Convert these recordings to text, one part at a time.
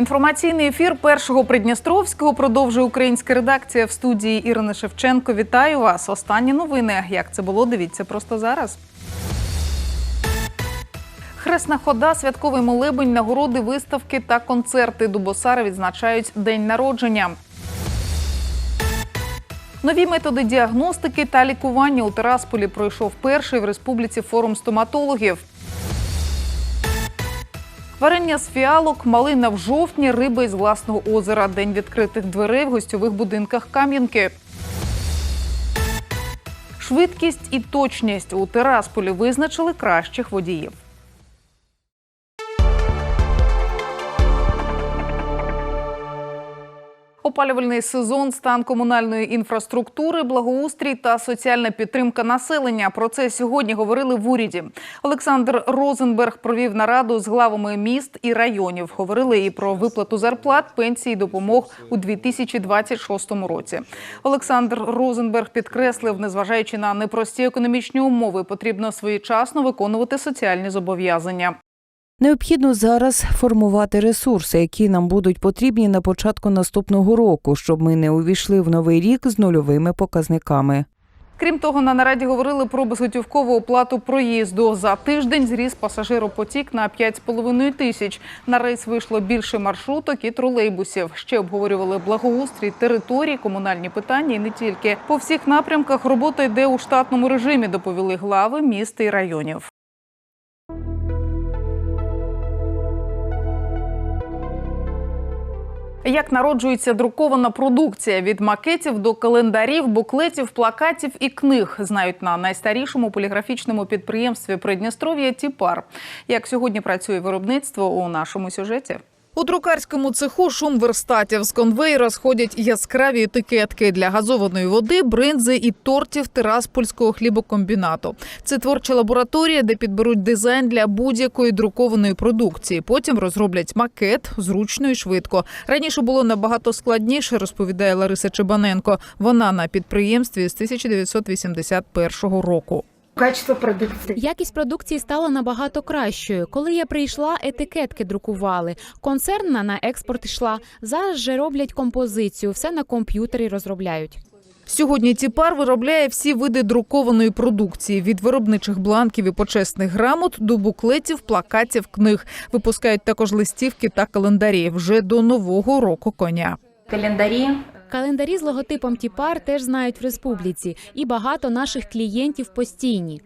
Інформаційний ефір першого Придністровського продовжує українська редакція в студії Ірини Шевченко. Вітаю вас. Останні новини. Як це було? Дивіться просто зараз. Хресна хода, святковий молебень, нагороди, виставки та концерти. Дубосари відзначають день народження. Нові методи діагностики та лікування у Терасполі пройшов перший в республіці форум стоматологів. Варення з фіалок, малина в жовтні, риби із власного озера. День відкритих дверей в гостьових будинках Кам'янки. Швидкість і точність у Терасполі визначили кращих водіїв. Опалювальний сезон, стан комунальної інфраструктури, благоустрій та соціальна підтримка населення. Про це сьогодні говорили в уряді. Олександр Розенберг провів нараду з главами міст і районів. Говорили і про виплату зарплат, пенсій, допомог у 2026 році. Олександр Розенберг підкреслив, незважаючи на непрості економічні умови, потрібно своєчасно виконувати соціальні зобов'язання. Необхідно зараз формувати ресурси, які нам будуть потрібні на початку наступного року, щоб ми не увійшли в новий рік з нульовими показниками. Крім того, на нараді говорили про безготівкову оплату проїзду. За тиждень зріс пасажиропотік на 5,5 тисяч. На рейс вийшло більше маршруток і тролейбусів. Ще обговорювали благоустрій територій, комунальні питання і не тільки. По всіх напрямках робота йде у штатному режимі, доповіли глави міст і районів. Як народжується друкована продукція від макетів до календарів, буклетів, плакатів і книг, знають на найстарішому поліграфічному підприємстві Придністров'я Тіпар. Як сьогодні працює виробництво у нашому сюжеті? У друкарському цеху шум верстатів з конвейера сходять яскраві етикетки для газованої води, бринзи і тортів Тираспольського хлібокомбінату. Це творча лабораторія, де підберуть дизайн для будь-якої друкованої продукції. Потім розроблять макет зручно і швидко. Раніше було набагато складніше, розповідає Лариса Чебаненко. Вона на підприємстві з 1981 року. Качество продукции. Якість продукції стала набагато кращою. Коли я прийшла, етикетки друкували. Концерна на експорт йшла. Зараз же роблять композицію, все на комп'ютері розробляють. Сьогодні Тіпар виробляє всі види друкованої продукції від виробничих бланків і почесних грамот до буклетів, плакатів, книг. Випускають також листівки та календарі вже до нового року коня. Календари. Календарі з логотипом Тіпар теж знають в республіці, і багато наших клієнтів постійні.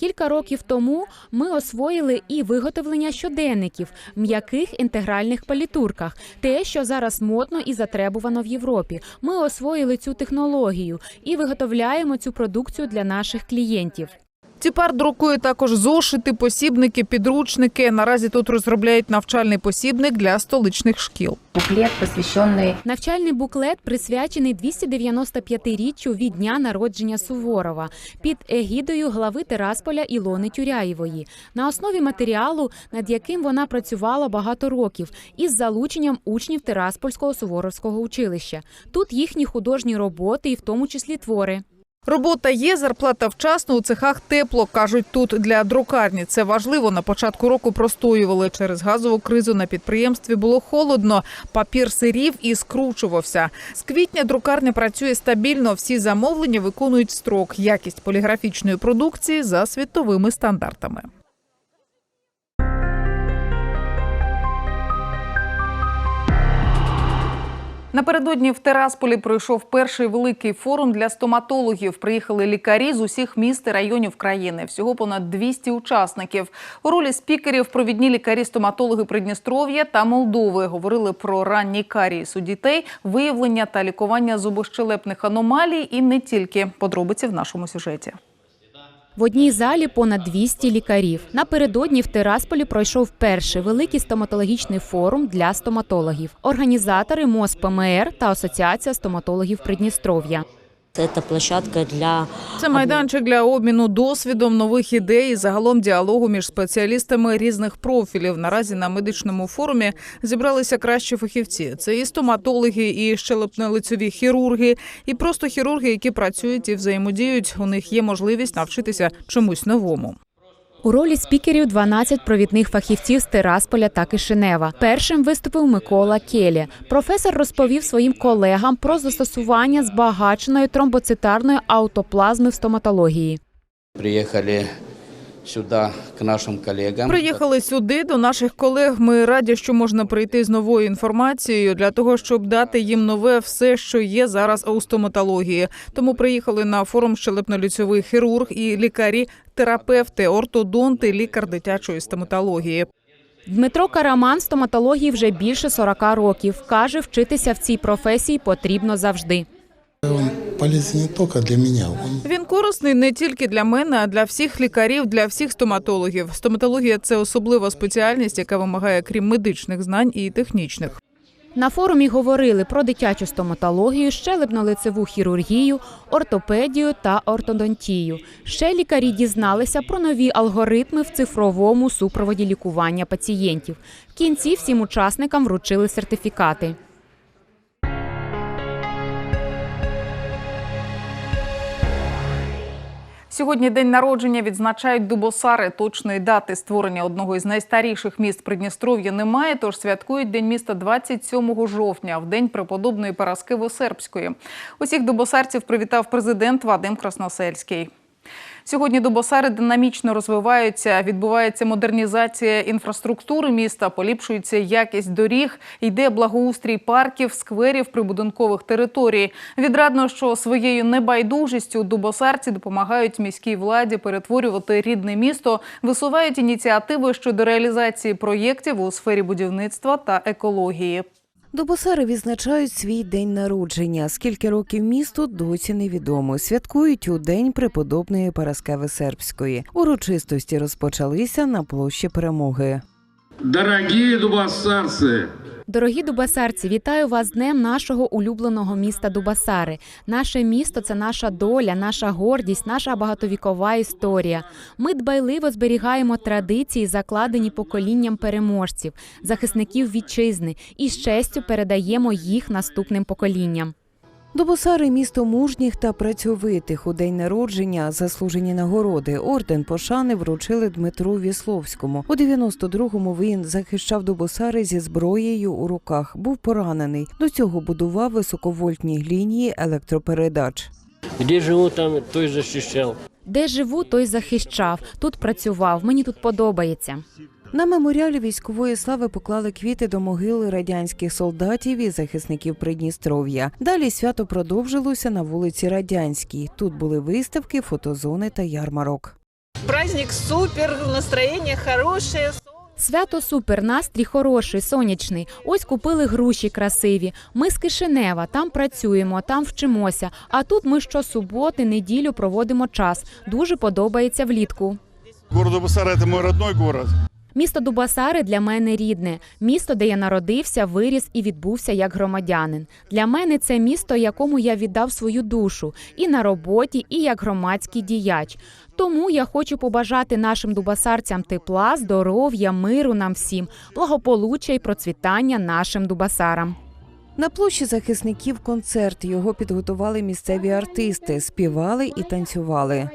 Кілька років тому ми освоїли і виготовлення щоденників в м'яких інтегральних палітурках, те, що зараз модно і затребувано в Європі. Ми освоїли цю технологію і виготовляємо цю продукцію для наших клієнтів. Тіпар друкує також зошити, посібники, підручники. Наразі тут розробляють навчальний посібник для столичних шкіл. Буклет, посвященный Навчальний буклет присвячений 295-річчю від дня народження Суворова під егідою глави Терасполя Ілони Тюряєвої на основі матеріалу, над яким вона працювала багато років, із залученням учнів Тераспольського Суворовського училища. Тут їхні художні роботи, і в тому числі твори. Робота є, зарплата вчасно у цехах тепло. кажуть тут для друкарні. Це важливо. На початку року простоювали через газову кризу. На підприємстві було холодно. Папір сирів і скручувався. З квітня друкарня працює стабільно. Всі замовлення виконують строк. Якість поліграфічної продукції за світовими стандартами. Напередодні в Терасполі пройшов перший великий форум для стоматологів. Приїхали лікарі з усіх міст і районів країни. Всього понад 200 учасників. У ролі спікерів провідні лікарі-стоматологи Придністров'я та Молдови говорили про ранній карієс у дітей, виявлення та лікування зубощелепних аномалій і не тільки. Подробиці в нашому сюжеті. В одній залі понад 200 лікарів. Напередодні в Тирасполі пройшов перший великий стоматологічний форум для стоматологів. Організатори МОЗ ПМР та Асоціація стоматологів Придністров'я. Это площадка для Це майданчик для обміну досвідом, нових ідей і загалом діалогу між спеціалістами різних профілів. Наразі на медичному форумі зібралися кращі фахівці. Це і стоматологи, і щелепно-лицеві хірурги, і просто хірурги, які працюють і взаємодіють. У них є можливість навчитися чомусь новому. У ролі спікерів 12 провідних фахівців з Тирасполя та Кишинева. Першим виступив Микола Келі. Професор розповів своїм колегам про застосування збагаченої тромбоцитарної аутоплазми в стоматології. Приехали сюда к нашим коллегам. Приїхали сюди до наших колег. Ми раді, що можна прийти з новою інформацією для того, щоб дати їм нове все, що є зараз у стоматології. Тому приїхали на форум щелепно-лицьовий хірург і лікарі, терапевти, ортодонти, лікар дитячої стоматології. Дмитро Караман стоматології вже більше 40 років. Каже, вчитися в цій професії потрібно завжди. Полезен не только для меня, он Він корисний не тільки для мене, а для всіх лікарів, для всіх стоматологів. Стоматологія це особлива спеціальність, яка вимагає крім медичних знань і технічних. На форумі говорили про дитячу стоматологію, щелепно-лицеву хірургію, ортопедію та ортодонтію. Ще лікарі дізналися про нові алгоритми в цифровому супроводі лікування пацієнтів. В кінці всім учасникам вручили сертифікати. Сьогодні день народження відзначають Дубосари. Точної дати створення одного із найстаріших міст Придністров'я немає, тож святкують День міста 27 жовтня, в день преподобної Параскеви Сербської. Усіх дубосарців привітав президент Вадим Красносельський. Сьогодні Дубосари динамічно розвиваються. Відбувається модернізація інфраструктури міста, поліпшується якість доріг, йде благоустрій парків, скверів, прибудинкових територій. Відрадно, що своєю небайдужістю дубосарці допомагають міській владі перетворювати рідне місто, висувають ініціативи щодо реалізації проєктів у сфері будівництва та екології. Дубосари відзначають свій день народження. Скільки років місту досі невідомо. Святкують у день преподобної Параскеви Сербської. Урочистості розпочалися на площі перемоги. Дорогі дубасарцы! Дорогі дубасарці, вітаю вас днем нашого улюбленого міста Дубасари. Наше місто це наша доля, наша гордість, наша багатовікова історія. Ми дбайливо зберігаємо традиції, закладені поколінням переможців, захисників вітчизни, і з честю передаємо їх наступним поколінням. Дубосари місто мужніх та працьовитих у день народження заслужені нагороди. Орден пошани вручили Дмитру Вісловському. У 92-му він захищав Дубосари зі зброєю у руках. Був поранений. До цього будував високовольтні лінії електропередач. Где живу, там той защищал. Де живу, той захищав. Тут працював. Мені тут подобається. На меморіалі військової слави поклали квіти до могили радянських солдатів і захисників Придністров'я. Далі свято продовжилося на вулиці Радянській. Тут були виставки, фотозони та ярмарок. Праздник супер, настроение хорошее. Свято супер, настрій хороший, сонячний. Ось купили груші красиві. Ми з Кишинева, там працюємо, там вчимося. А тут ми щосуботи, неділю проводимо час. Дуже подобається влітку. Город это мой родной город. Місто Дубасари для мене рідне, місто, де я народився, виріс і відбувся як громадянин. Для мене це місто, якому я віддав свою душу і на роботі, і як громадський діяч. Тому я хочу побажати нашим дубасарцям тепла, здоров'я, миру нам всім, благополуччя і процвітання нашим дубасарам. На площі захисників концерт його підготували місцеві артисти, співали і танцювали.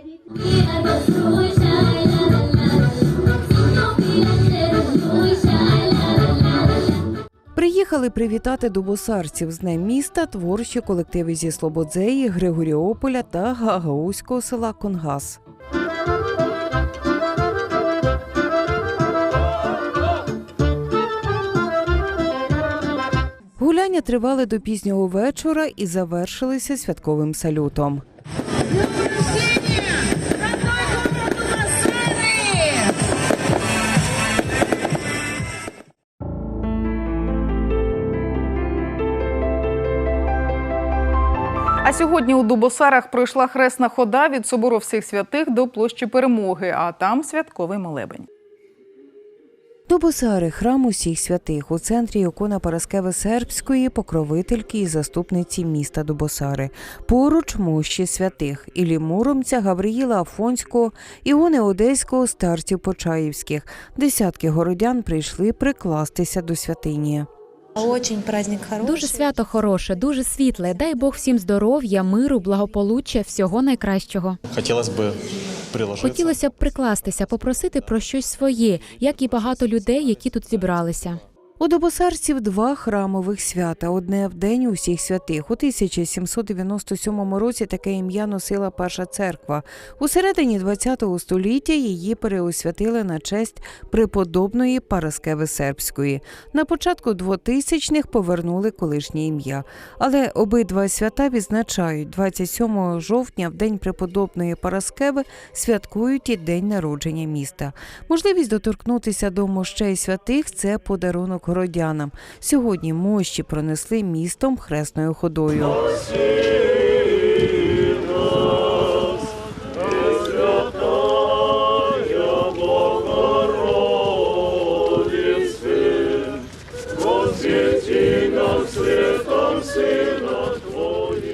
Приїхали привітати дубосарців з Днем міста творчі колективи зі Слободзеї, Григоріополя та Гагаузького села Конгас. Гуляння тривали до пізнього вечора і завершилися святковим салютом. Сьогодні у Дубосарах пройшла хресна хода від собору всіх святих до площі перемоги, а там святковий молебень. Дубосари храм усіх святих у центрі ікона Параскеви Сербської, покровительки і заступниці міста Дубосари. Поруч мощі святих Іллі Муромця, Гавриїла Афонського, Іони Одеського, старців Почаївських. Десятки городян прийшли прикластися до святині. Очень праздник хороший. Дуже свято хороше, дуже світле. Дай Бог всім здоров'я, миру, благополуччя, всього найкращого. Хотілося б приложиться. Хотілося б прикластися, попросити про щось своє, як і багато людей, які тут зібралися. У Добосарців два храмових свята. Одне в день усіх святих. У 1797 році таке ім'я носила перша церква. У середині ХХ століття її переосвятили на честь преподобної Параскеви Сербської. На початку 2000-х повернули колишнє ім'я. Але обидва свята відзначають 27 жовтня, в день преподобної Параскеви, святкують і день народження міста. Можливість доторкнутися до мощей святих це подарунок городянам. Сьогодні мощі пронесли містом хресною ходою.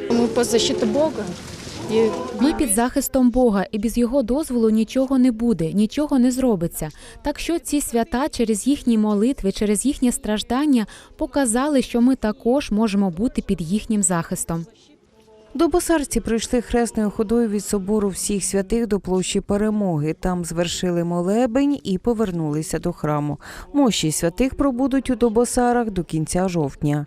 Мы по защите Бога. Ми під захистом Бога, і без його дозволу нічого не буде, нічого не зробиться. Так що ці свята через їхні молитви, через їхнє страждання показали, що ми також можемо бути під їхнім захистом. Добосарці прийшли хресною ходою від собору всіх святих до площі перемоги. Там звершили молебень і повернулися до храму. Мощі святих пробудуть у Добосарах до кінця жовтня.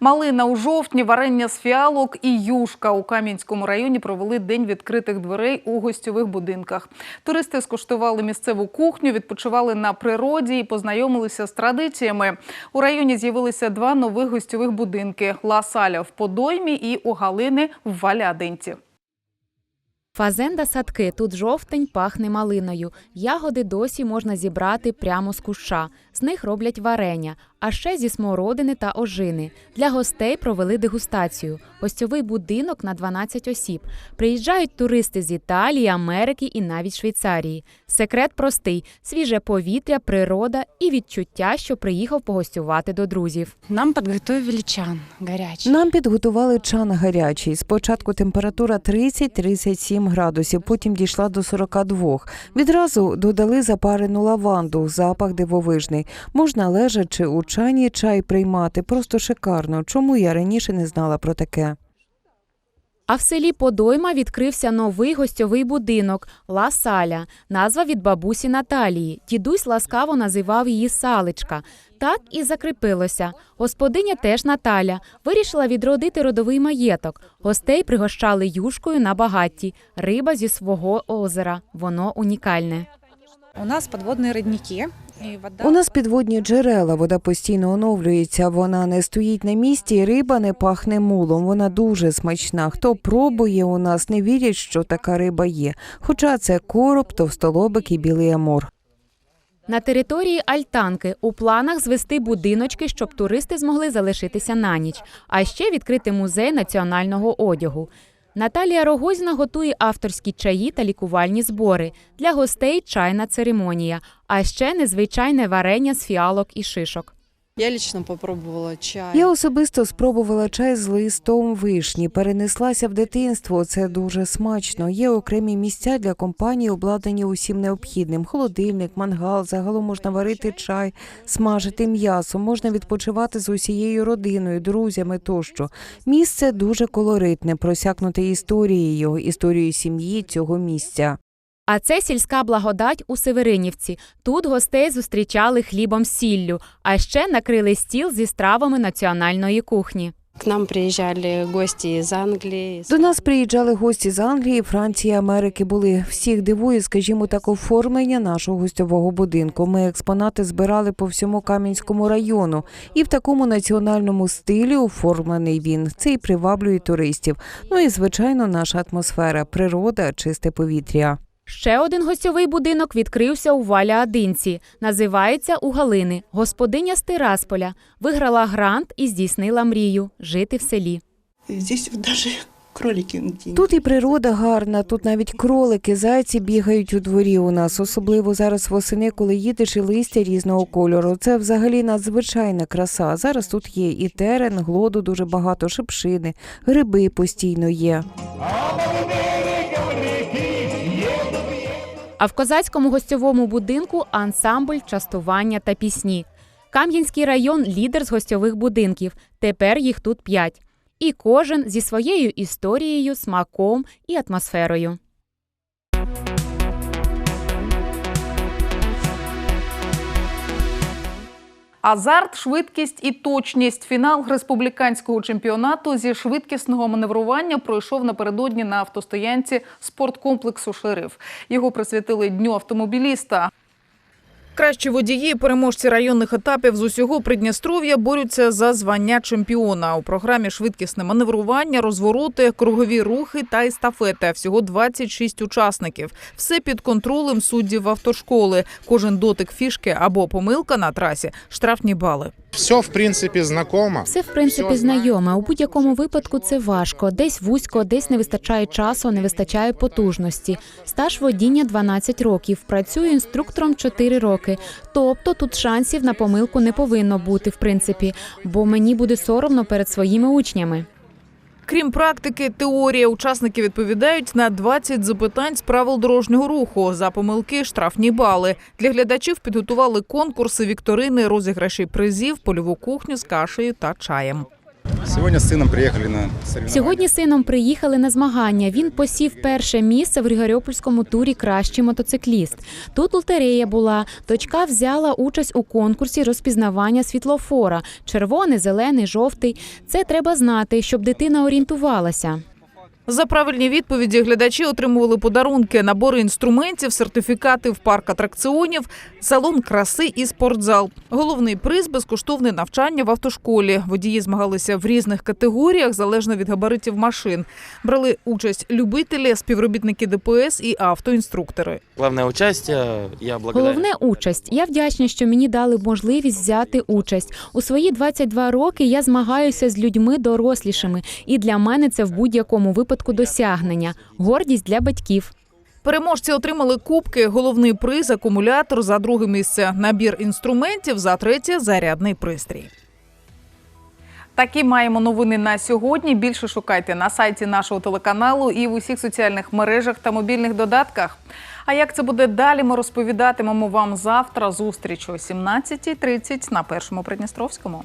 Малина у жовтні, варення з фіалок і юшка у Кам'янському районі провели день відкритих дверей у гостьових будинках. Туристи скуштували місцеву кухню, відпочивали на природі і познайомилися з традиціями. У районі з'явилися два нових гостьових будинки: Ла Саля в Подоймі і у Галини в Валядинці. Фазенда садки тут жовтень пахне малиною. Ягоди досі можна зібрати прямо з куща. З них роблять варення, а ще зі смородини та ожини. Для гостей провели дегустацію. Гостьовий будинок на 12 осіб. Приїжджають туристи з Італії, Америки і навіть Швейцарії. Секрет простий: свіже повітря, природа і відчуття, що приїхав погостювати до друзів. нам подготовили чан горячий. Нам підготували чан гарячий. Спочатку температура 30-37 градусів, потім дійшла до 42. Відразу додали запарену лаванду, запах дивовижний. Можна лежачи у чані чай приймати. Просто шикарно. Чому я раніше не знала про таке? А в селі Подойма відкрився новий гостьовий будинок Ла Саля. Назва від бабусі Наталії. Дідусь ласкаво називав її Саличка. Так і закріпилося. Господиня теж Наталя вирішила відродити родовий маєток. Гостей пригощали юшкою на багатті. Риба зі свого озера. Воно унікальне. У нас подводные родники. У нас підводні джерела, вода постійно оновлюється, вона не стоїть на місці, риба не пахне мулом. Вона дуже смачна. Хто пробує у нас, не вірять, що така риба є. Хоча це короб, товстолобик і білий амур. На території Альтанки у планах звести будиночки, щоб туристи змогли залишитися на ніч, а ще відкрити музей національного одягу. Наталія Рогозіна готує авторські чаї та лікувальні збори. Для гостей чайна церемонія, а ще незвичайне варення з фіалок і шишок. Я лично попробовала чай. Я особисто спробувала чай з листом вишні, перенеслася в дитинство. Це дуже смачно. Є окремі місця для компанії, обладнані усім необхідним: холодильник, мангал. Загалом можна варити чай, смажити м'ясо, можна відпочивати з усією родиною, друзями тощо. Місце дуже колоритне, просякнуте історією, історією сім'ї цього місця. А це сільська благодать у Северинівці. Тут гостей зустрічали хлібом сіллю, а ще накрили стіл зі стравами національної кухні. К нам приезжали гости из Англии. До нас приїжджали гості з Англії, Франції, Америки. Були всіх дивує, скажімо так, оформлення нашого гостьового будинку. Ми експонати збирали по всьому Кам'янському району, і в такому національному стилі оформлений він. Це і приваблює туристів. Ну і звичайно, наша атмосфера, природа, чисте повітря. Ще один гостьовий будинок відкрився у Валя-Адинці. Називається у Галини. Господиня з Тирасполя. Виграла грант і здійснила мрію жити в селі. Здесь даже кролики. Тут і природа гарна, тут навіть кролики, зайці бігають у дворі у нас, особливо зараз восени, коли їдеш і листя різного кольору. Це взагалі надзвичайна краса. Зараз тут є і терен, глоду дуже багато, шипшини, гриби постійно є. А в козацькому гостьовому будинку ансамбль, частування та пісні. Кам'янський район лідер з гостьових будинків. Тепер їх тут п'ять. І кожен зі своєю історією, смаком і атмосферою. Азарт, швидкість і точність. Фінал республіканського чемпіонату зі швидкісного маневрування пройшов напередодні на автостоянці спорткомплексу Шериф. Його присвятили дню автомобіліста. Кращі водії, переможці районних етапів з усього Придністров'я борються за звання чемпіона. У програмі швидкісне маневрування, розвороти, кругові рухи та естафети. Всього 26 учасників. Все під контролем суддів автошколи. Кожен дотик фішки або помилка на трасі штрафні бали. Все, в принципі, знакомо. Все, в принципі, знайоме. У будь-якому випадку це важко. Десь вузько, десь не вистачає часу, не вистачає потужності. Стаж водіння 12 років. Працюю інструктором 4 роки. Тобто тут шансів на помилку не повинно бути, в принципі, бо мені буде соромно перед своїми учнями. Крім практики, теорія учасники відповідають на 20 запитань з правил дорожнього руху. За помилки штрафні бали. Для глядачів підготували конкурси, вікторини, розіграші призів, польову кухню з кашею та чаєм. Сьогодні з сином приїхали на соревновання. Сьогодні з сином приїхали на змагання. Він посів перше місце в Григоріопольському турі Кращий мотоцикліст. Тут лотерея була. Дочка взяла участь у конкурсі розпізнавання світлофора: червоний, зелений, жовтий. Це треба знати, щоб дитина орієнтувалася. За правильні відповіді глядачі отримували подарунки, набори інструментів, сертифікати в парк атракціонів, салон краси і спортзал. Головний приз безкоштовне навчання в автошколі. Водії змагалися в різних категоріях залежно від габаритів машин. Брали участь любителі, співробітники ДПС і автоінструктори. Главное участие, я благодарен. Головне участь. Я вдячна, що мені дали можливість взяти участь. У свої 22 роки я змагаюся з людьми дорослішими, і для мене це в будь-якому випадку досягнення, гордість для батьків. Переможці отримали кубки, головний приз, акумулятор за друге місце, набір інструментів за третє зарядний пристрій. Такі маємо новини на сьогодні. Більше шукайте на сайті нашого телеканалу і в усіх соціальних мережах та мобільних додатках. А як це буде далі, ми розповідатимемо вам завтра. Зустріч о 17.30 на першому Придністровському.